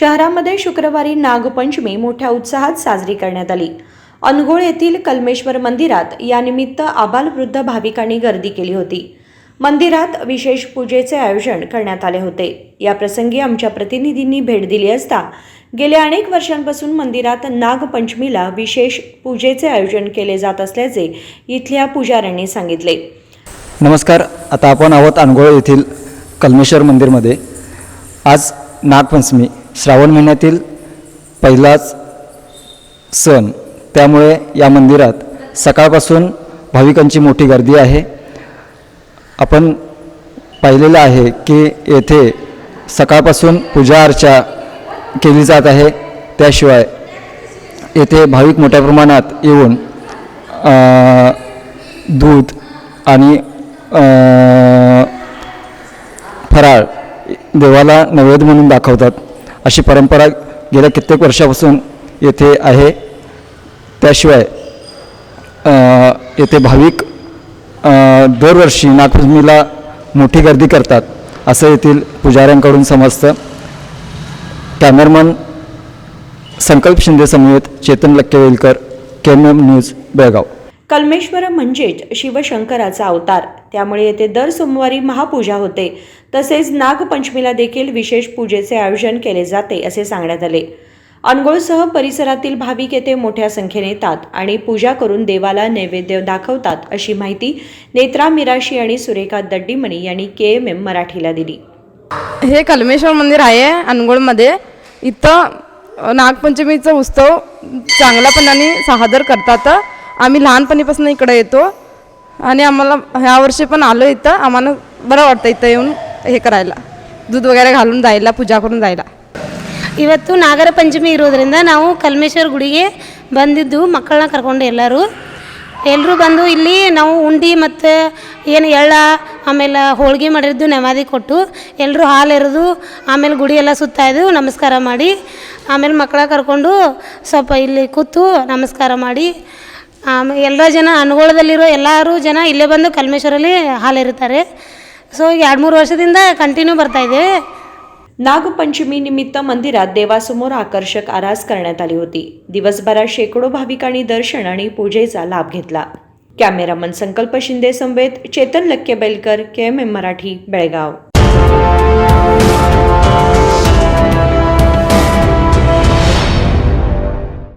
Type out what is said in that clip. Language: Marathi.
शहरामध्ये शुक्रवारी नागपंचमी मोठ्या उत्साहात साजरी करण्यात आली. अनगोळ येथील कलमेश्वर मंदिरात यानिमित्त आबालवृद्ध भाविकांनी गर्दी केली होती. मंदिरात विशेष पूजेचे आयोजन करण्यात आले होते. या प्रसंगी आमच्या प्रतिनिधींनी भेट दिली असता गेल्या अनेक वर्षांपासून मंदिरात नागपंचमीला विशेष पूजेचे आयोजन केले जात असल्याचे इथल्या पुजाऱ्यांनी सांगितले. नमस्कार. आता आपण आहोत अनगोळ येथील कल्मेश्वर मंदिरमध्ये. आज नागपंचमी. श्रावण महिन्यातील पहिलाच सण. त्यामुळे या मंदिरात सकाळपासून भाविकांची मोठी गर्दी आहे. आपण पाहिलेलं आहे की येथे सकाळपासून पूजा अर्चा केली जात आहे. त्याशिवाय येथे भाविक मोठ्या प्रमाणात येऊन दूध आणि फराळ देवाला नैवेद्य म्हणून दाखवतात. अशी परंपरा गेल्या कित्येक वर्षापासून येथे आहे. त्याशिवाय येथे भाविक दरवर्षी नागपंचमीला मोठी गर्दी करतात असं येथील पुजाऱ्यांकडून समजतं. कॅमेरामन संकल्प शिंदे समेत Chetan Lakkevelkar K M news Belgaum. Kalmeshwar म्हणजेच शिवशंकराचा अवतार. त्यामुळे येथे दर सोमवारी महापूजा होते. तसेच नागपंचमीला देखील विशेष पूजेचे आयोजन केले जाते असे सांगण्यात आले. अनगोळसह परिसरातील भाविक येथे मोठ्या संख्येने येतात आणि पूजा करून देवाला नैवेद्य दाखवतात अशी माहिती नेत्रा मिराशी आणि सुरेखा दड्डीमणी यांनी के एम एम मराठीला दिली. हे कलमेश्वर मंदिर आहे अनगोळमध्ये इथं नागपंचमीचा उत्सव चांगल्यापणाने सादर करतात. आम्ही लहानपणीपासून इकडे येतो आणि आम्हाला ह्या वर्षी पण आलो इथं आम्हाला बरं वाटतं इथं येऊन हे करायला दूध वगैरे घालून जायला पूजा करून जायला ಇವತ್ತು ನಾಗರ ಪಂಚಮಿ ಇರೋದ್ರಿಂದ ನಾವು ಕಲ್ಮೇಶ್ವರ ಗುಡಿಗೆ ಬಂದಿದ್ದು ಮಕ್ಕಳನ್ನ ಕರ್ಕೊಂಡು ಎಲ್ಲರೂ ಎಲ್ಲರೂ ಬಂದು ಇಲ್ಲಿ ನಾವು ಉಂಡಿ ಮತ್ತು ಏನು ಎಳ್ಳ ಆಮೇಲೆ ಹೋಳಿಗೆ ಮಾಡಿದ್ದು ನೆವಾದಿ ಕೊಟ್ಟು ಎಲ್ಲರೂ ಹಾಲು ಎರೆದು ಆಮೇಲೆ ಗುಡಿ ಎಲ್ಲ ಸುತ್ತಾಯ್ದು ನಮಸ್ಕಾರ ಮಾಡಿ ಆಮೇಲೆ ಮಕ್ಕಳ ಕರ್ಕೊಂಡು ಸ್ವಲ್ಪ ಇಲ್ಲಿ ಕೂತು ನಮಸ್ಕಾರ ಮಾಡಿ ಆಮೇಲೆ ಎಲ್ಲ ಜನ ಅನುಗೋಳದಲ್ಲಿರೋ ಎಲ್ಲರೂ ಜನ ಇಲ್ಲೇ ಬಂದು ಕಲ್ಮೇಶ್ವರಲ್ಲಿ ಹಾಲು ಎರಿತಾರೆ ಸೊ ಈಗ ಎರಡು ಮೂರು ವರ್ಷದಿಂದ ಕಂಟಿನ್ಯೂ ಬರ್ತಾಯಿದ್ದೇವೆ नागपंचमी निमित्त मंदिरात देवासमोर आकर्षक आरास करण्यात आली होती दिवसभरात शेकडो भाविकांनी दर्शन आणि पूजेचा लाभ घेतला कॅमेरामन संकल्प शिंदे समवेत Chetan Lakkebelkar K M M Marathi Belgaum